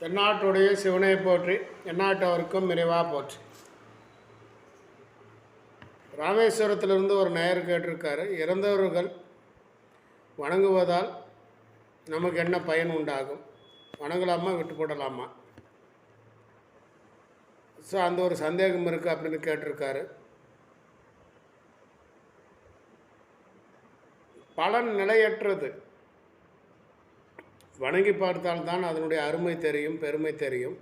தென்னாட்டுடைய சிவனை போற்றி எந்நாட்டவருக்கும் நிறைவாக போற்றி. ராமேஸ்வரத்திலிருந்து ஒரு நேயர் கேட்டிருக்காரு இறந்தவர்கள் வணங்குவதால் நமக்கு என்ன பயன் உண்டாகும்? வணங்கலாமா விட்டு போடலாமா? ஸோ அந்த ஒரு சந்தேகம் இருக்குது அப்படின்னு கேட்டிருக்காரு. பலன் நிலையற்றது. வணங்கி பார்த்தால்தான் அதனுடைய அருமை தெரியும் பெருமை தெரியும்.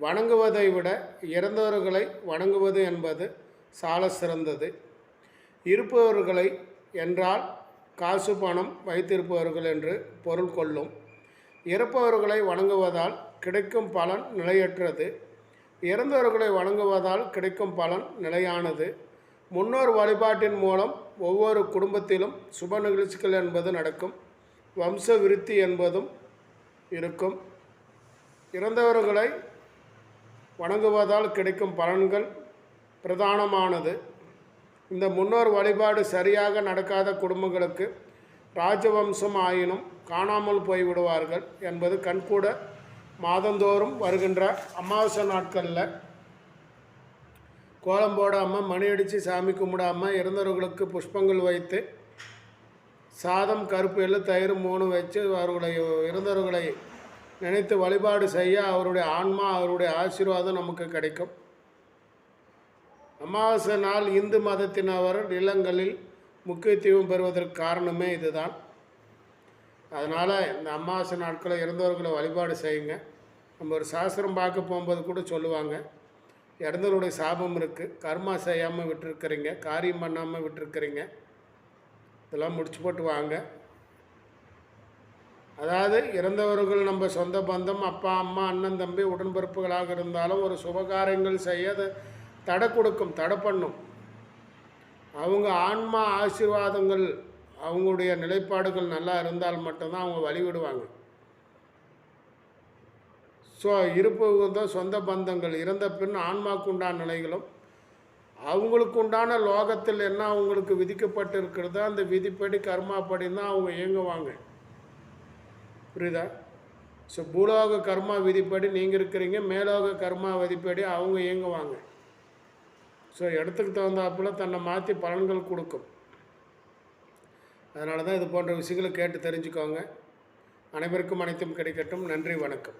வணங்குவதை விட இறந்தவர்களை வணங்குவது என்பது சால சிறந்தது. இருப்பவர்களை என்றால் காசு பணம் வைத்திருப்பவர்கள் என்று பொருள் கொள்ளும். இறப்பவர்களை வணங்குவதால் கிடைக்கும் பலன் நிலையற்றது. இறந்தவர்களை வணங்குவதால் கிடைக்கும் பலன் நிலையானது. முன்னோர் வழிபாட்டின் மூலம் ஒவ்வொரு குடும்பத்திலும் சுப நிகழ்ச்சிகள் என்பது நடக்கும். வம்ச விருத்தி என்பதும் இருக்கும். இறந்தவர்களை வணங்குவதால் கிடைக்கும் பலன்கள் பிரதானமானது. இந்த முன்னோர் வழிபாடு சரியாக நடக்காத குடும்பங்களுக்கு ராஜவம்சம் ஆயினும் காணாமல் போய்விடுவார்கள் என்பது கண்கூட மாதந்தோறும் வருகின்ற அமாவாசை நாட்களில். கோலம் போடாமல் மணி அடித்து சாமி கும்பிடாமல் இறந்தவர்களுக்கு புஷ்பங்கள் வைத்து சாதம் கருப்பு எல்லாம் தயிர் மூணு வச்சு அவர்களை இறந்தவர்களை நினைத்து வழிபாடு செய்ய அவருடைய ஆன்மா அவருடைய ஆசீர்வாதம் நமக்கு கிடைக்கும். அமாவாசை நாள் இந்து மதத்தினவர் நிலங்களில் முக்கியத்துவம் பெறுவதற்கு காரணமே இதுதான். அதனால் இந்த அமாவாசை நாட்களை இறந்தவர்களை வழிபாடு செய்யுங்க. நம்ம ஒரு சாஸ்திரம் பார்க்க போகும்போது கூட சொல்லுவாங்க இறந்தவருடைய சாபம் இருக்குது கர்மா செய்யாமல் விட்டுருக்கிறீங்க காரியம் பண்ணாமல் விட்டுருக்கிறீங்க இதெல்லாம் முடிச்சு போட்டு வாங்க. அதாவது இறந்தவர்கள் நம்ம சொந்த பந்தம் அப்பா அம்மா அண்ணன் தம்பி உடன்பிறப்புகளாக இருந்தாலும் ஒரு சுபகாரியங்கள் செய்ய தடை கொடுக்கும் தடை பண்ணும். அவங்க ஆன்மா ஆசீர்வாதங்கள் அவங்களுடைய நிலைப்பாடுகள் நல்லா இருந்தால் மட்டும்தான் அவங்க வழிவிடுவாங்க ஸோ இருப்பவங்க தான் சொந்த பந்தங்கள். இறந்த பின் ஆன்மாக்கு உண்டான நிலைகளும் அவங்களுக்கு உண்டான லோகத்தில் என்ன அவங்களுக்கு விதிக்கப்பட்டு இருக்கிறதோ அந்த விதிப்படி கர்மாப்படி தான் அவங்க இயங்குவாங்க. புரியுதா? ஸோ பூலோக கர்மா விதிப்படி நீங்கள் இருக்கிறீங்க மேலோக கர்மா விதிப்படி அவங்க இயங்குவாங்க. ஸோ இடத்துக்கு தகுந்தாப்புல தன்னை மாற்றி பலன்கள் கொடுக்கும். அதனால தான் இது போன்ற விஷயங்களை கேட்டு தெரிஞ்சுக்கோங்க. அனைவருக்கும் அனைத்தும் கிடைக்கட்டும். நன்றி வணக்கம்.